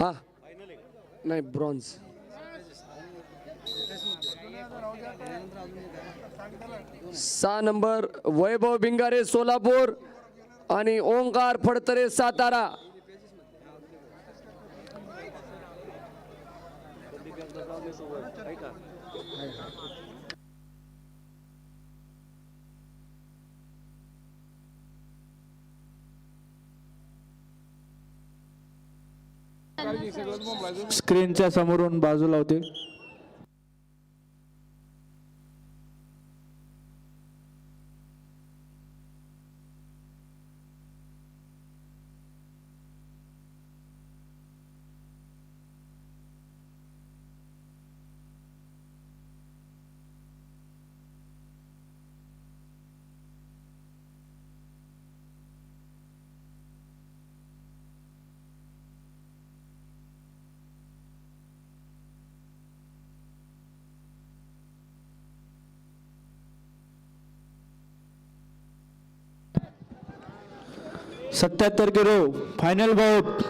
हा. नाही ब्रॉन्झ सहा नंबर वैभव भिंगारे सोलापूर आणि ओंकार फडतरे सातारा. स्क्रीनच्या समोरून बाजूला होते सत्याहत्तर kilo final bout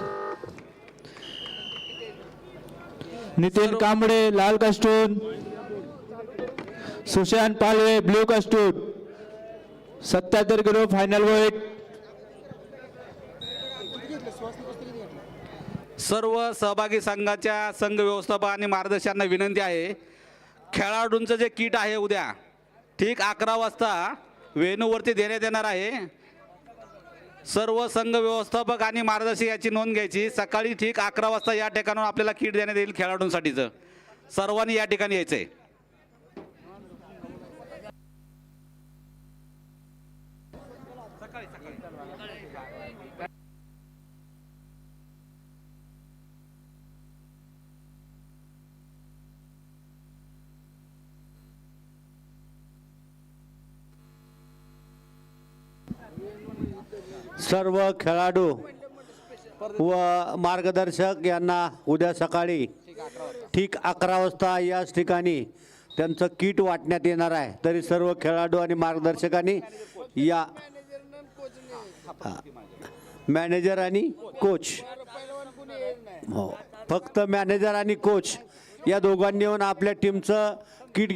Nitin Kamble लाल कस्टून सुशांत पालवे ब्ल्यू कस्टून सत्याहत्तर किलो फायनल वेट सर्व सहभागी संघाच्या संघ व्यवस्थापक आणि मार्गदर्शकांना विनंती आहे. खेळाडूंचं जे किट आहे उद्या ठीक अकरा वाजता वेणूवरती देण्यात येणार आहे. सर्व संघ व्यवस्थापक आणि मार्गदर्शक याची नोंद घ्यायची. सकाळी ठीक अकरा वाजता या ठिकाणावर आपल्याला किट देण्यात येईल खेळाडूंसाठीचं. सर्वांनी या ठिकाणी यायचं आहे सर्व खेळाडू व मार्गदर्शक यांना उद्या सकाळी ठीक अकरा वाजता याच ठिकाणी त्यांचं किट वाटण्यात येणार आहे. तरी सर्व खेळाडू आणि मार्गदर्शकांनी या मॅनेजर आणि कोच. हो फक्त मॅनेजर आणि कोच या दोघांनी येऊन आपल्या टीमचं किट